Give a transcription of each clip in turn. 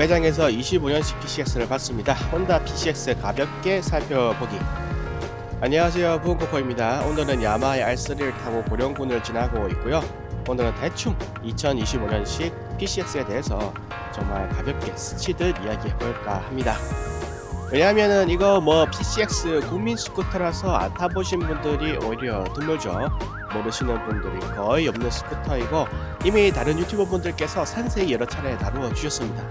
매장에서 25년식 PCX를 봤습니다. 혼다 PCX 가볍게 살펴보기. 안녕하세요, 부은코코입니다. 오늘은 야마의 R3를 타고 고령군을 지나고 있고요. 오늘은 대충 2025년식 PCX에 대해서 정말 가볍게 스치듯 이야기해볼까 합니다. 왜냐하면은 이거 뭐 PCX 국민 스쿠터라서 안 타보신 분들이 오히려 드물죠. 모르시는 분들이 거의 없는 스쿠터이고 이미 다른 유튜버 분들께서 산세히 여러 차례 다루어 주셨습니다.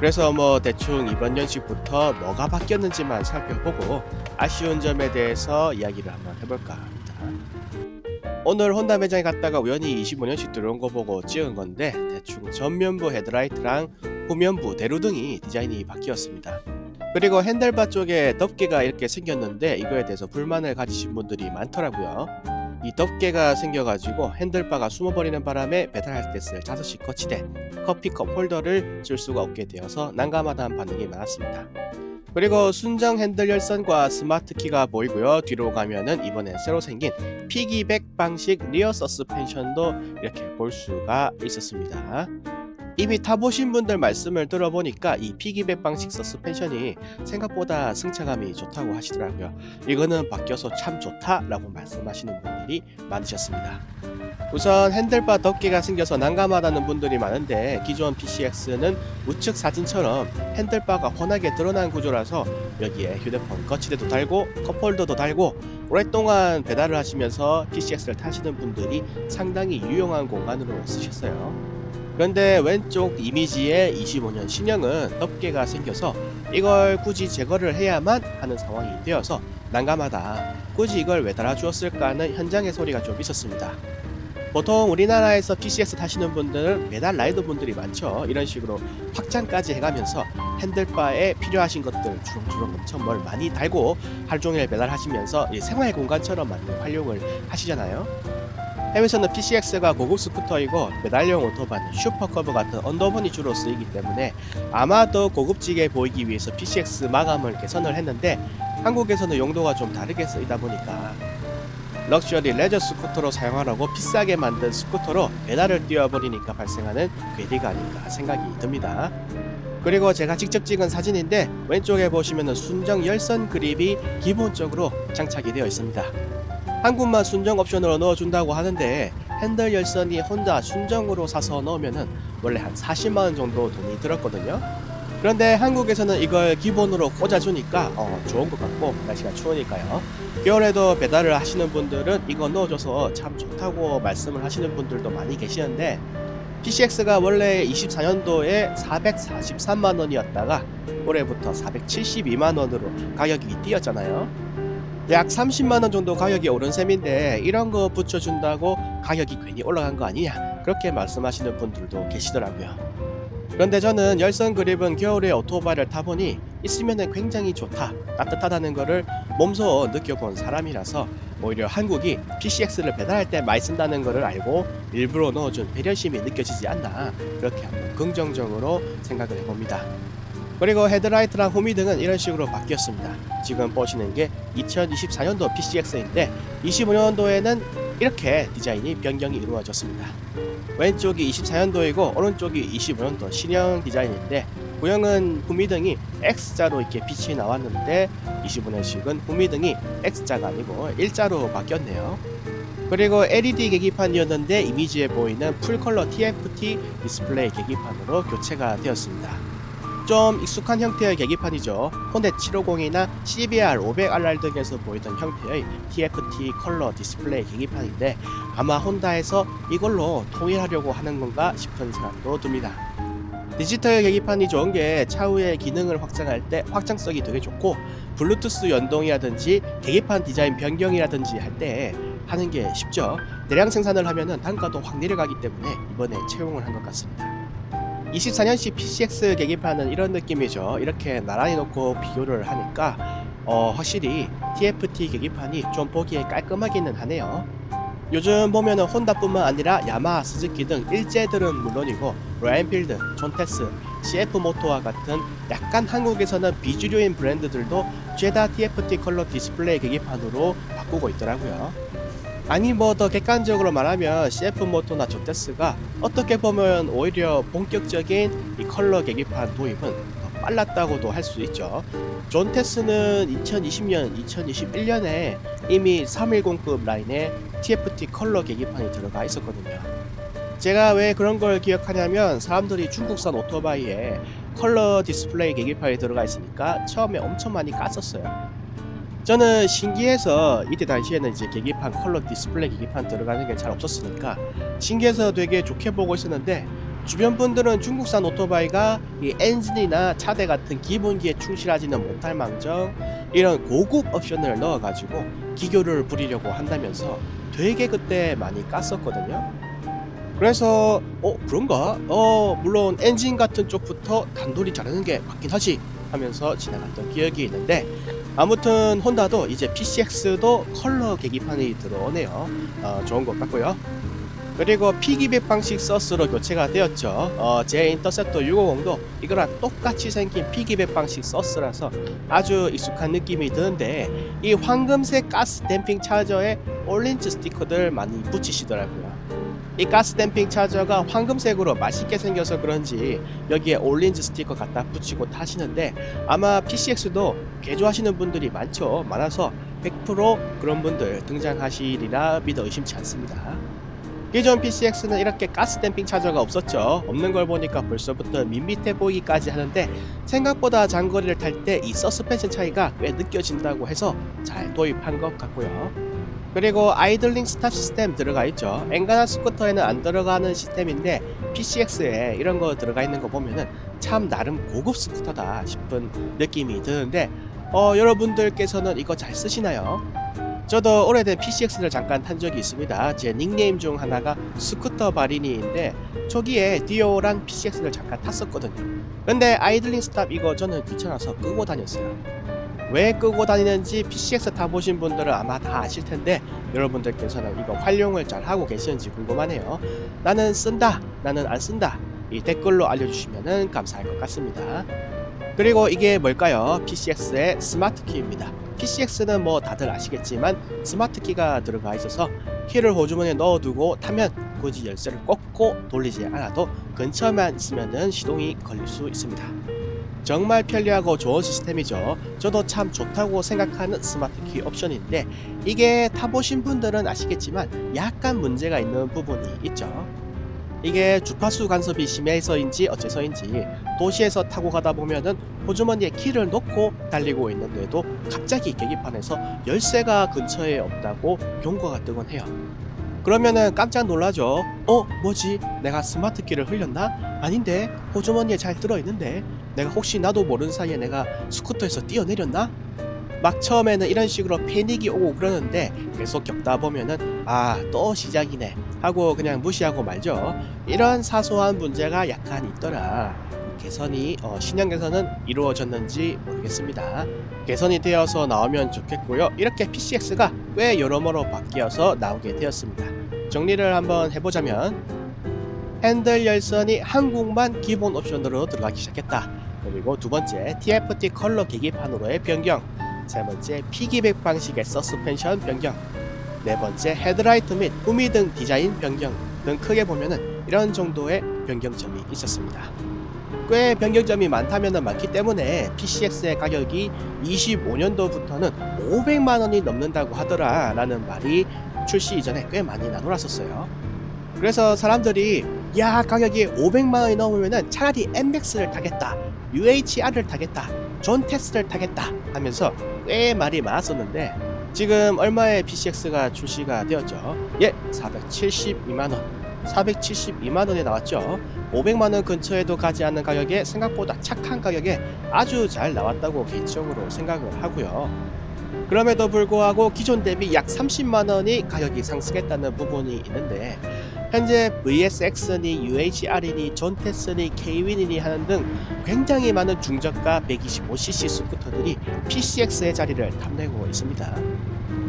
그래서 뭐 대충 이번 연식부터 뭐가 바뀌었는지만 살펴보고 아쉬운 점에 대해서 이야기를 한번 해볼까 합니다. 오늘 혼다 매장에 갔다가 우연히 25년씩 들어온 거 보고 찍은 건데 대충 전면부 헤드라이트랑 후면부 대로등이 디자인이 바뀌었습니다. 그리고 핸들바 쪽에 덮개가 이렇게 생겼는데 이거에 대해서 불만을 가지신 분들이 많더라고요. 이 덮개가 생겨가지고 핸들바가 숨어버리는 바람에 배달할 때쓸 자석식 거치대, 커피컵 홀더를 쓸 수가 없게 되어서 난감하다는 반응이 많았습니다. 그리고 순정 핸들 열선과 스마트 키가 보이고요. 뒤로 가면은 이번에 새로 생긴 피기백 방식 리어 서스펜션도 이렇게 볼 수가 있었습니다. 이미 타보신 분들 말씀을 들어보니까 이 피기백 방식 서스펜션이 생각보다 승차감이 좋다고 하시더라고요. 이거는 바뀌어서 참 좋다라고 말씀하시는 분들이 많으셨습니다. 우선 핸들바 덮개가 생겨서 난감하다는 분들이 많은데 기존 PCX는 우측 사진처럼 핸들바가 훤하게 드러난 구조라서 여기에 휴대폰 거치대도 달고 컵홀더도 달고 오랫동안 배달을 하시면서 PCX를 타시는 분들이 상당히 유용한 공간으로 쓰셨어요. 그런데 왼쪽 이미지의 25년 신형은 덮개가 생겨서 이걸 굳이 제거를 해야만 하는 상황이 되어서 난감하다. 굳이 이걸 왜 달아주었을까 하는 현장의 소리가 좀 있었습니다. 보통 우리나라에서 PCX 타시는 분들은 배달 라이더 분들이 많죠. 이런 식으로 확장까지 해가면서 핸들바에 필요하신 것들 주렁주렁 엄청 뭘 많이 달고 하루 종일 배달하시면서 이 생활 공간처럼 많이 활용을 하시잖아요. 해외에서는 PCX가 고급 스쿠터이고 배달용 오토바이, 슈퍼커브 같은 언더본이 주로 쓰이기 때문에 아마 더 고급지게 보이기 위해서 PCX 마감을 개선을 했는데 한국에서는 용도가 좀 다르게 쓰이다 보니까 럭셔리 레저 스쿠터로 사용하라고 비싸게 만든 스쿠터로 배달을 띄워버리니까 발생하는 괴리가 아닌가 생각이 듭니다. 그리고 제가 직접 찍은 사진인데 왼쪽에 보시면 순정 열선 그립이 기본적으로 장착이 되어 있습니다. 한국만 순정 옵션으로 넣어준다고 하는데 핸들 열선이 혼자 순정으로 사서 넣으면은 원래 한 40만원 정도 돈이 들었거든요. 그런데 한국에서는 이걸 기본으로 꽂아주니까 어, 좋은 것 같고 날씨가 추우니까요. 겨울에도 배달을 하시는 분들은 이거 넣어줘서 참 좋다고 말씀을 하시는 분들도 많이 계시는데 PCX가 원래 24년도에 443만 원이었다가 올해부터 472만 원으로 가격이 뛰었잖아요. 약 30만 원 정도 가격이 오른 셈인데 이런 거 붙여준다고 가격이 괜히 올라간 거 아니냐 그렇게 말씀하시는 분들도 계시더라고요. 그런데 저는 열선 그립은 겨울에 오토바이를 타보니 있으면 굉장히 좋다 따뜻하다는 거를 몸소 느껴본 사람이라서 오히려 한국이 PCX를 배달할 때 많이 쓴다는 거를 알고 일부러 넣어준 배려심이 느껴지지 않나 그렇게 한번 긍정적으로 생각을 해봅니다. 그리고 헤드라이트랑 호미등은 이런 식으로 바뀌었습니다. 지금 보시는 게 2024년도 PCX인데 25년도에는 이렇게 디자인이 변경이 이루어졌습니다. 왼쪽이 24년도이고 오른쪽이 25년도 신형 디자인인데 구형은 후미등이 X자로 이렇게 빛이 나왔는데 25년식은 후미등이 X자가 아니고 일자로 바뀌었네요. 그리고 LED 계기판이었는데 이미지에 보이는 풀컬러 TFT 디스플레이 계기판으로 교체가 되었습니다. 좀 익숙한 형태의 계기판이죠. 혼데 750이나 CBR 500RR 등에서 보이던 형태의 TFT 컬러 디스플레이 계기판인데 아마 혼다에서 이걸로 통일하려고 하는 건가 싶은 생각도 듭니다. 디지털 계기판이 좋은 게 차후에 기능을 확장할 때 확장성이 되게 좋고 블루투스 연동이라든지 계기판 디자인 변경이라든지 할 때 하는 게 쉽죠. 대량 생산을 하면은 단가도 확 내려가기 때문에 이번에 채용을 한 것 같습니다. 24년식 PCX 계기판은 이런 느낌이죠. 이렇게 나란히 놓고 비교를 하니까 어, 확실히 TFT 계기판이 좀 보기에 깔끔하기는 하네요. 요즘 보면은 혼다뿐만 아니라 야마하, 스즈키 등 일제들은 물론이고 로얄필드, 존테스, CF 모토와 같은 약간 한국에서는 비주류인 브랜드들도 죄다 TFT 컬러 디스플레이 계기판으로 바꾸고 있더라고요. 아니 뭐 더 객관적으로 말하면 CF 모토나 조테스가 어떻게 보면 오히려 본격적인 이 컬러 계기판 도입은 더 빨랐다고도 할 수 있죠. 존 테스는 2020년, 2021년에 이미 310급 라인에 TFT 컬러 계기판이 들어가 있었거든요. 제가 왜 그런 걸 기억하냐면 사람들이 중국산 오토바이에 컬러 디스플레이 계기판이 들어가 있으니까 처음에 엄청 많이 깠었어요. 저는 신기해서 이때 당시에는 이제 계기판 컬러 디스플레이 계기판 들어가는 게 잘 없었으니까 신기해서 되게 좋게 보고 있었는데 주변 분들은 중국산 오토바이가 이 엔진이나 차대 같은 기본기에 충실하지는 못할 망정 이런 고급 옵션을 넣어가지고 기교를 부리려고 한다면서 되게 그때 많이 깠었거든요. 그래서 어 그런가? 어 물론 엔진 같은 쪽부터 단돌이 자르는 게 맞긴 하지 하면서 지나갔던 기억이 있는데 아무튼 혼다도 이제 PCX도 컬러 계기판이 들어오네요. 어, 좋은 것 같고요. 그리고 P200 방식 서스로 교체가 되었죠. 어, 제 인터셉터 650도 이거랑 똑같이 생긴 P200 방식 서스라서 아주 익숙한 느낌이 드는데 이 황금색 가스 댐핑 차저에 올린즈 스티커들 많이 붙이시더라고요. 이 가스 댐핑 차저가 황금색으로 맛있게 생겨서 그런지 여기에 올린즈 스티커 갖다 붙이고 타시는데 아마 PCX도 개조하시는 분들이 많죠. 많아서 100% 그런 분들 등장하시리라 믿어 의심치 않습니다. 기존 PCX는 이렇게 가스 댐핑 차저가 없었죠. 없는 걸 보니까 벌써부터 밋밋해 보이기까지 하는데 생각보다 장거리를 탈 때 이 서스펜션 차이가 꽤 느껴진다고 해서 잘 도입한 것 같고요. 그리고 아이들링 스탑 시스템 들어가 있죠. 엔가나 스쿠터에는 안 들어가는 시스템인데 PCX에 이런 거 들어가 있는 거 보면은 참 나름 고급 스쿠터다 싶은 느낌이 드는데 어, 여러분들께서는 이거 잘 쓰시나요? 저도 오래된 PCX를 잠깐 탄 적이 있습니다. 제 닉네임 중 하나가 스쿠터 바리니인데 초기에 디오랑 PCX를 잠깐 탔었거든요. 근데 아이들링 스탑 이거 저는 귀찮아서 끄고 다녔어요. 왜 끄고 다니는지 PCX 타보신 분들은 아마 다 아실 텐데 여러분들께서는 이거 활용을 잘 하고 계시는지 궁금하네요. 나는 쓴다, 나는 안 쓴다. 이 댓글로 알려주시면 감사할 것 같습니다. 그리고 이게 뭘까요? PCX의 스마트 키입니다. PCX는 뭐 다들 아시겠지만 스마트 키가 들어가 있어서 키를 호주머니에 넣어두고 타면 굳이 열쇠를 꽂고 돌리지 않아도 근처만 있으면 시동이 걸릴 수 있습니다. 정말 편리하고 좋은 시스템이죠. 저도 참 좋다고 생각하는 스마트 키 옵션인데 이게 타보신 분들은 아시겠지만 약간 문제가 있는 부분이 있죠. 이게 주파수 간섭이 심해서인지 어째서인지 도시에서 타고 가다 보면은 호주머니에 키를 놓고 달리고 있는데도 갑자기 계기판에서 열쇠가 근처에 없다고 경고가 뜨곤 해요. 그러면은 깜짝 놀라죠. 어, 뭐지? 내가 스마트 키를 흘렸나? 아닌데 호주머니에 잘 들어 있는데 내가 혹시 나도 모르는 사이에 내가 스쿠터에서 뛰어내렸나? 막 처음에는 이런 식으로 패닉이 오고 그러는데 계속 겪다 보면은 아 또 시작이네 하고 그냥 무시하고 말죠. 이런 사소한 문제가 약간 있더라. 개선이 어, 신형 개선은 이루어졌는지 모르겠습니다. 개선이 되어서 나오면 좋겠고요. 이렇게 PCX가 꽤 여러모로 바뀌어서 나오게 되었습니다. 정리를 한번 해보자면 핸들 열선이 한국만 기본 옵션으로 들어가기 시작했다. 그리고 두 번째 TFT 컬러 계기판으로의 변경. 세 번째 피기백 방식의 서스펜션 변경. 네 번째 헤드라이트 및 후미 등 디자인 변경 등 크게 보면은 이런 정도의 변경점이 있었습니다. 꽤 변경점이 많다면 많기 때문에 PCX의 가격이 25년도부터는 500만 원이 넘는다고 하더라 라는 말이 출시 이전에 꽤 많이 나돌았었어요. 그래서 사람들이 야 가격이 500만 원이 넘으면 차라리 MX를 타겠다 UHR을 타겠다 존 테스를 타겠다 하면서 꽤 말이 많았었는데 지금 얼마에 PCX가 출시가 되었죠? 예, 472만원. 472만원에 나왔죠. 500만원 근처에도 가지 않는 가격에 생각보다 착한 가격에 아주 잘 나왔다고 개인적으로 생각을 하고요. 그럼에도 불구하고 기존 대비 약 30만원이 가격이 상승했다는 부분이 있는데 현재 VSX니 UHR이니 존테스니 Kwin이니 하는 등 굉장히 많은 중저가 125cc 스쿠터들이 PCX의 자리를 탐내고 있습니다.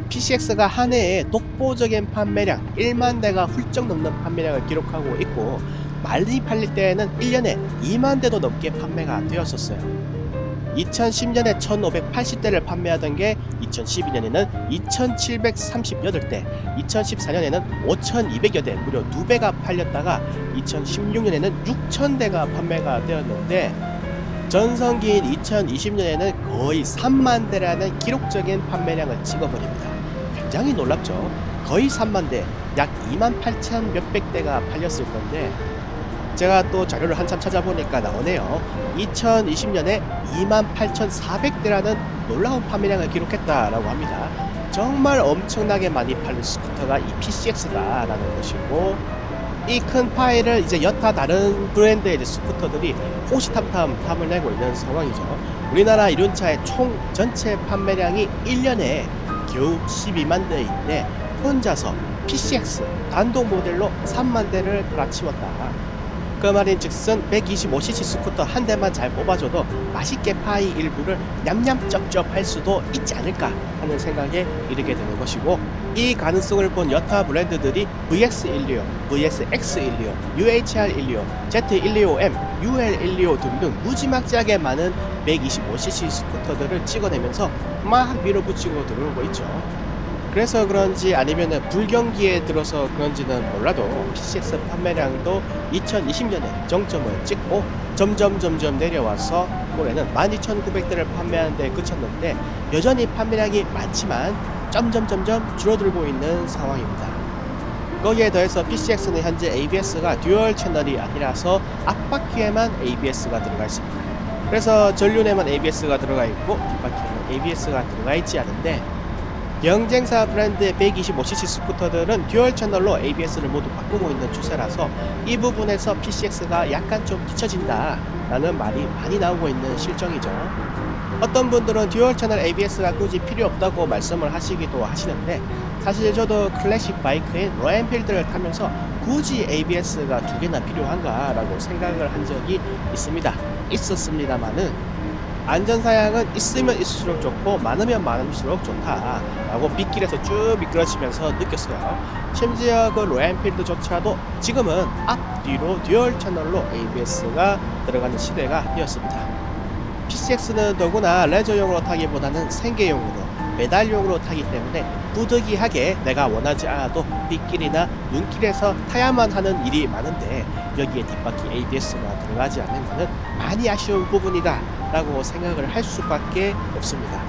PCX가 한 해에 독보적인 판매량 1만 대가 훌쩍 넘는 판매량을 기록하고 있고 많이 팔릴 때에는 1년에 2만 대도 넘게 판매가 되었었어요. 2010년에 1580대를 판매하던 게 2012년에는 2738대, 2014년에는 5200여 대, 무려 2배가 팔렸다가 2016년에는 6000대가 판매가 되었는데 전성기인 2020년에는 거의 3만 대라는 기록적인 판매량을 찍어버립니다. 굉장히 놀랍죠. 거의 3만 대, 약 2만 8천 몇백 대가 팔렸을 건데 제가 또 자료를 한참 찾아보니까 나오네요. 2020년에 28,400대라는 놀라운 판매량을 기록했다라고 합니다. 정말 엄청나게 많이 팔린 스쿠터가 이 PCX다라는 것이고 이 큰 파일을 이제 여타 다른 브랜드의 이제 스쿠터들이 호시탐탐 탐을 내고 있는 상황이죠. 우리나라 이륜차의 총 전체 판매량이 1년에 겨우 12만 대인데 혼자서 PCX 단독 모델로 3만 대를 갈아치웠다. 그 말인 즉슨 125cc 스쿠터 한 대만 잘 뽑아줘도 맛있게 파이 일부를 냠냠 쩝쩝 할 수도 있지 않을까 하는 생각에 이르게 되는 것이고 이 가능성을 본 여타 브랜드들이 VX125, VSX125, UHR125, Z125M, UL125 등등 무지막지하게 많은 125cc 스쿠터들을 찍어내면서 막 밀어붙이고 들어오고 있죠. 그래서 그런지 아니면 불경기에 들어서 그런지는 몰라도 PCX 판매량도 2020년에 정점을 찍고 점점 점점 내려와서 올해는 12,900대를 판매하는 데 그쳤는데 여전히 판매량이 많지만 점점 점점 줄어들고 있는 상황입니다. 거기에 더해서 PCX는 현재 ABS가 듀얼 채널이 아니라서 앞바퀴에만 ABS가 들어가 있습니다. 그래서 전륜에만 ABS가 들어가 있고 뒷바퀴에는 ABS가 들어가 있지 않은데 경쟁사 브랜드의 125cc 스쿠터들은 듀얼 채널로 ABS를 모두 바꾸고 있는 추세라서 이 부분에서 PCX가 약간 좀 뒤처진다 라는 말이 많이 나오고 있는 실정이죠. 어떤 분들은 듀얼 채널 ABS가 굳이 필요 없다고 말씀을 하시기도 하시는데 사실 저도 클래식 바이크인 로엔필드를 타면서 굳이 ABS가 두 개나 필요한가 라고 생각을 한 적이 있습니다. 있었습니다만은 안전사양은 있으면 있을수록 좋고 많으면 많을수록 좋다라고 빗길에서 쭉 미끄러지면서 느꼈어요. 심지어 그 로얄필드조차도 지금은 앞뒤로 듀얼 채널로 ABS가 들어가는 시대가 되었습니다. PCX는 더구나 레저용으로 타기보다는 생계용으로 메달용으로 타기 때문에 부득이하게 내가 원하지 않아도 빗길이나 눈길에서 타야만 하는 일이 많은데 여기에 뒷바퀴 ABS가 들어가지 않는 것은 많이 아쉬운 부분이다 라고 생각을 할 수밖에 없습니다.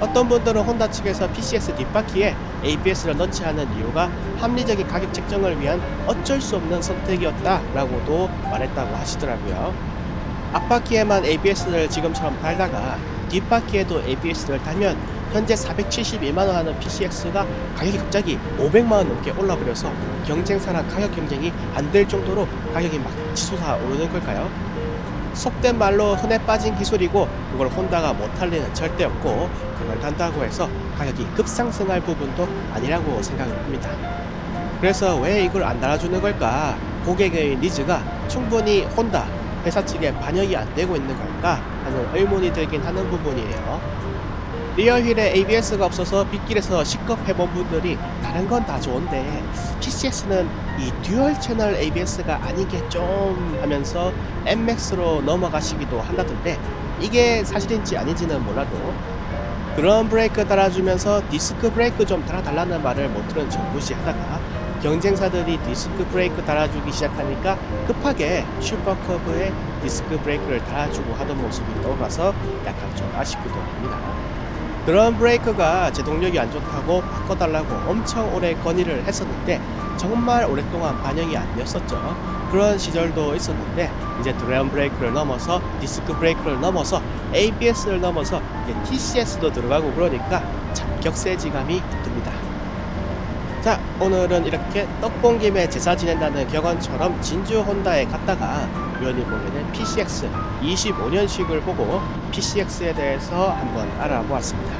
어떤 분들은 혼다 측에서 PCX 뒷바퀴에 ABS를 넣지 않은 이유가 합리적인 가격 책정을 위한 어쩔 수 없는 선택이었다라고도 말했다고 하시더라고요. 앞바퀴에만 ABS를 지금처럼 달다가 뒷바퀴에도 ABS를 달면 현재 472만원 하는 PCX가 가격이 갑자기 500만원 넘게 올라버려서 경쟁사랑 가격 경쟁이 안 될 정도로 가격이 막 치솟아 오르는 걸까요? 속된 말로 흔해 빠진 기술이고 그걸 혼다가 못할 리는 절대 없고 그걸 단다고 해서 가격이 급상승할 부분도 아니라고 생각을 합니다. 그래서 왜 이걸 안 달아주는 걸까? 고객의 니즈가 충분히 혼다 회사 측에 반영이 안 되고 있는 걸까 하는 의문이 들긴 하는 부분이에요. 리어휠에 ABS가 없어서 빗길에서 시겁해본 분들이 다른 건 다 좋은데 PCX는 이 듀얼 채널 ABS가 아닌 게 좀 하면서 MX로 넘어가시기도 한다던데 이게 사실인지 아닌지는 몰라도 드럼 브레이크 달아주면서 디스크 브레이크 좀 달아달라는 말을 못 들은 정부시 하다가 경쟁사들이 디스크 브레이크 달아주기 시작하니까 급하게 슈퍼커브에 디스크 브레이크를 달아주고 하던 모습이 떠올라서 약간 좀 아쉽기도 합니다. 드럼 브레이크가 제동력이 안 좋다고 바꿔달라고 엄청 오래 건의를 했었는데 정말 오랫동안 반영이 안 되었었죠. 그런 시절도 있었는데 이제 드럼 브레이크를 넘어서 디스크 브레이크를 넘어서 ABS를 넘어서 이제 TCS도 들어가고 그러니까 참 격세지감이. 자 오늘은 이렇게 떡본 김에 제사 지낸다는 격언처럼 진주 혼다에 갔다가 우연히 보게 된 PCX 25년식을 보고 PCX에 대해서 한번 알아보았습니다.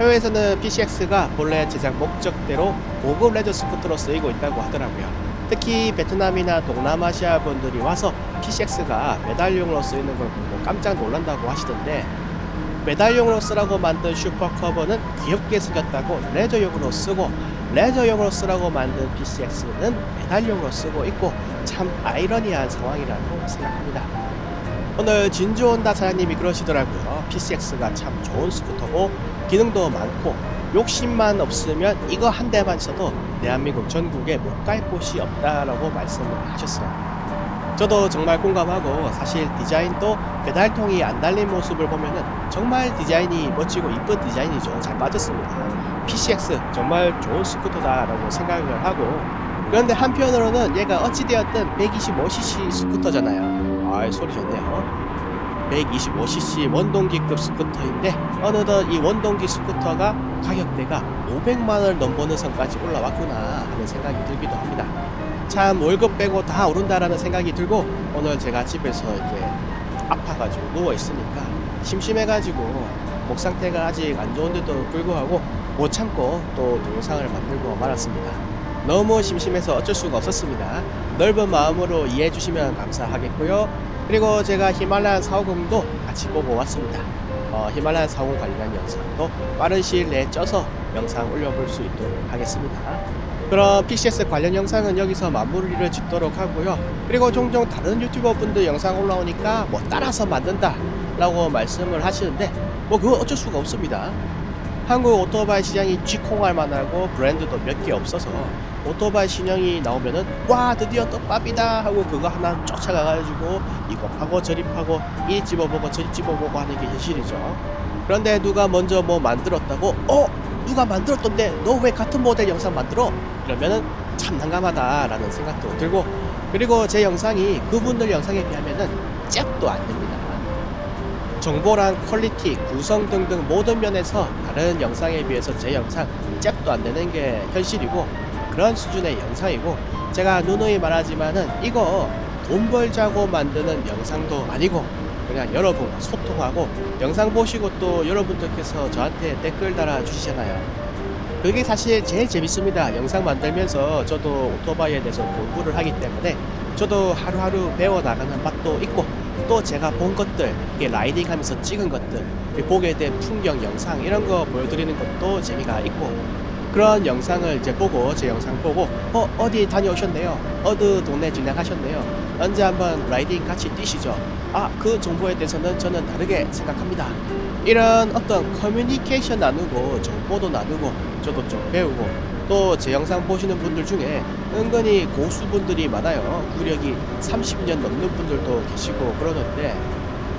해외에서는 PCX가 본래 제작 목적대로 고급 레저 스쿠터로 쓰이고 있다고 하더라고요. 특히 베트남이나 동남아시아 분들이 와서 PCX가 메달용으로 쓰이는 걸 보고 깜짝 놀란다고 하시던데 메달용으로 쓰라고 만든 슈퍼커버는 귀엽게 생겼다고 레저용으로 쓰고 레저용으로 쓰라고 만든 PCX는 메달용으로 쓰고 있고 참 아이러니한 상황이라고 생각합니다. 오늘 진주 온다 사장님이 그러시더라고요. PCX가 참 좋은 스쿠터고 기능도 많고 욕심만 없으면 이거 한 대만 있어도 대한민국 전국에 못 갈 곳이 없다라고 말씀을 하셨어요. 저도 정말 공감하고 사실 디자인도 페달통이 안 달린 모습을 보면은 정말 디자인이 멋지고 이쁜 디자인이죠. 잘 빠졌습니다. PCX 정말 좋은 스쿠터다라고 생각을 하고 그런데 한편으로는 얘가 어찌되었든 125cc 스쿠터잖아요. 아 소리 좋네요. 125cc 원동기급 스쿠터인데 어느덧 이 원동기 스쿠터가 가격대가 500만원을 넘보는 선까지 올라왔구나 하는 생각이 들기도 합니다. 참 월급 빼고 다 오른다라는 생각이 들고 오늘 제가 집에서 이제 아파가지고 누워 있으니까 심심해가지고 목 상태가 아직 안 좋은데도 불구하고 못 참고 또 동영상을 만들고 말았습니다. 너무 심심해서 어쩔 수가 없었습니다. 넓은 마음으로 이해해 주시면 감사하겠고요. 그리고 제가 히말라얀 450도 같이 보고 왔습니다. 어, 히말라얀 450 관련 영상도 빠른 시일 내에 쪄서 영상 올려볼 수 있도록 하겠습니다. 그럼 PCS 관련 영상은 여기서 마무리를 짓도록 하고요. 그리고 종종 다른 유튜버 분들 영상 올라오니까 뭐 따라서 만든다 라고 말씀을 하시는데 뭐 그거 어쩔 수가 없습니다. 한국 오토바이 시장이 쥐콩할 만하고 브랜드도 몇 개 없어서 오토바이 신형이 나오면은 와 드디어 떡밥이다 하고 그거 하나 쫓아가가지고 이거 하고 저리 파고 이 집어보고 저리 집어보고 하는 게 현실이죠. 그런데 누가 먼저 뭐 만들었다고 어 누가 만들었던데 너 왜 같은 모델 영상 만들어? 이러면은 참 난감하다라는 생각도 들고 그리고 제 영상이 그분들 영상에 비하면은 짝도 안 됩니다. 정보랑 퀄리티, 구성 등등 모든 면에서 다른 영상에 비해서 제 영상 짝도 안 되는 게 현실이고 그런 수준의 영상이고 제가 누누이 말하지만은 이거 돈 벌자고 만드는 영상도 아니고 그냥 여러분과 소통하고 영상 보시고 또 여러분들께서 저한테 댓글 달아 주시잖아요. 그게 사실 제일 재밌습니다. 영상 만들면서 저도 오토바이에 대해서 공부를 하기 때문에 저도 하루하루 배워 나가는 맛도 있고 또 제가 본 것들, 이게 라이딩 하면서 찍은 것들, 보게 된 풍경 영상 이런 거 보여드리는 것도 재미가 있고 그런 영상을 이제 보고 제 영상 보고 어 어디 다녀오셨네요 어느 동네 지나가셨네요 언제 한번 라이딩 같이 뛰시죠 아 그 정보에 대해서는 저는 다르게 생각합니다 이런 어떤 커뮤니케이션 나누고 정보도 나누고 저도 좀 배우고 또 제 영상 보시는 분들 중에 은근히 고수분들이 많아요 구력이 30년 넘는 분들도 계시고 그러는데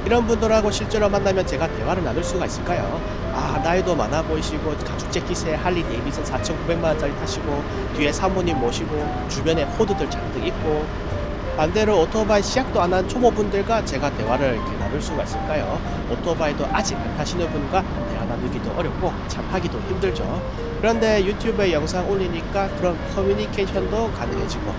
이런 분들하고 실제로 만나면 제가 대화를 나눌 수가 있을까요? 아 나이도 많아 보이시고 가죽 재킷에 할리 데이비슨 4,900만 원짜리 타시고 뒤에 사모님 모시고 주변에 호드들 잔뜩 있고 반대로 오토바이 시작도 안 한 초보분들과 제가 대화를 이렇게 나눌 수가 있을까요? 오토바이도 아직 안 타시는 분과 대화 나누기도 어렵고 참 하기도 힘들죠. 그런데 유튜브에 영상 올리니까 그런 커뮤니케이션도 가능해지고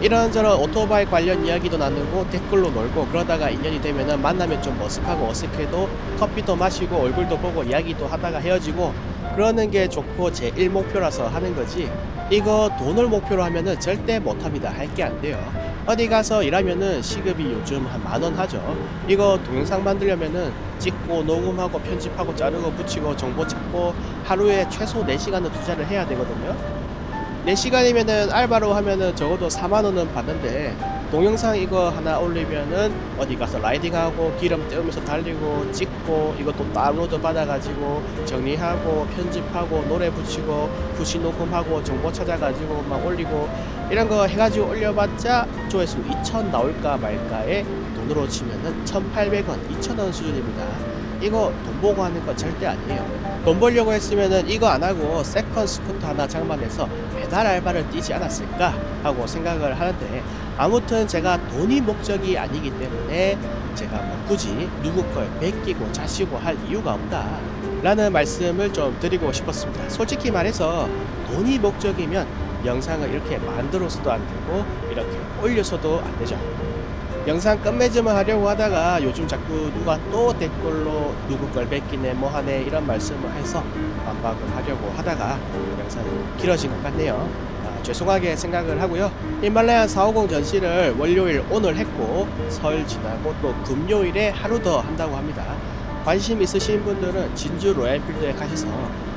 이런저런 오토바이 관련 이야기도 나누고 댓글로 놀고 그러다가 인연이 되면은 만나면 좀 머쓱하고 어색해도 커피도 마시고 얼굴도 보고 이야기도 하다가 헤어지고 그러는 게 좋고 제 1목표라서 하는 거지 이거 돈을 목표로 하면은 절대 못합니다. 할 게 안 돼요. 어디 가서 일하면은 시급이 요즘 한 만 원 하죠. 이거 동영상 만들려면은 찍고 녹음하고 편집하고 자르고 붙이고 정보 찾고 하루에 최소 4시간은 투자를 해야 되거든요. 4시간이면은 알바로 하면은 적어도 4만 원은 받는데 동영상 이거 하나 올리면은 어디 가서 라이딩하고 기름 때우면서 달리고 찍고 이것도 다운로드 받아가지고 정리하고 편집하고 노래 붙이고 부시 녹음하고 정보 찾아가지고 막 올리고 이런 거 해가지고 올려봤자 조회수 2천 나올까 말까에 돈으로 치면은 1,800원, 2,000원 수준입니다. 이거 돈 보고 하는 건 절대 아니에요. 돈 벌려고 했으면은 이거 안 하고 세컨 스쿠터 하나 장만해서 배달 알바를 뛰지 않았을까 하고 생각을 하는데 아무튼 제가 돈이 목적이 아니기 때문에 제가 뭐 굳이 누구 걸 베끼고 자시고 할 이유가 없다 라는 말씀을 좀 드리고 싶었습니다 솔직히 말해서 돈이 목적이면 영상을 이렇게 만들어서도 안 되고 이렇게 올려서도 안 되죠 영상 끝맺음을 하려고 하다가 요즘 자꾸 누가 또 댓글로 누구 걸 뺏기네 뭐 하네 이런 말씀을 해서 반박을 하려고 하다가 영상이 길어진 것 같네요. 아, 죄송하게 생각을 하고요. 히말라야 450 전시를 월요일 오늘 했고 설 지나고 또 금요일에 하루 더 한다고 합니다. 관심 있으신 분들은 진주 로얄필드에 가셔서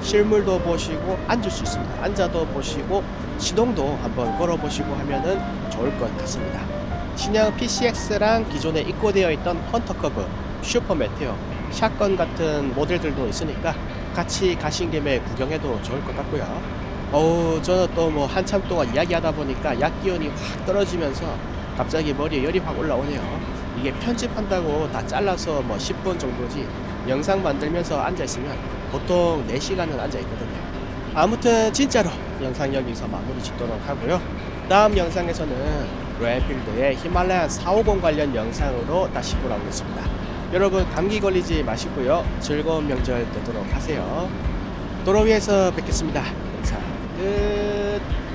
실물도 보시고 앉을 수 있습니다. 앉아도 보시고 시동도 한번 걸어보시고 하면은 좋을 것 같습니다. 신형 PCX랑 기존에 입고되어 있던 헌터커브, 슈퍼 메테오, 샷건 같은 모델들도 있으니까 같이 가신 김에 구경해도 좋을 것 같고요. 어우, 저는 또 뭐 한참 동안 이야기하다 보니까 약 기운이 확 떨어지면서 갑자기 머리에 열이 확 올라오네요. 이게 편집한다고 다 잘라서 뭐 10분 정도지 영상 만들면서 앉아있으면 보통 4시간은 앉아있거든요. 아무튼 진짜로 영상 여기서 마무리 짓도록 하고요. 다음 영상에서는 로얄필드의 히말라야 450 관련 영상으로 다시 돌아오겠습니다. 여러분 감기 걸리지 마시고요. 즐거운 명절 되도록 하세요. 도로 위에서 뵙겠습니다. 영상 끝.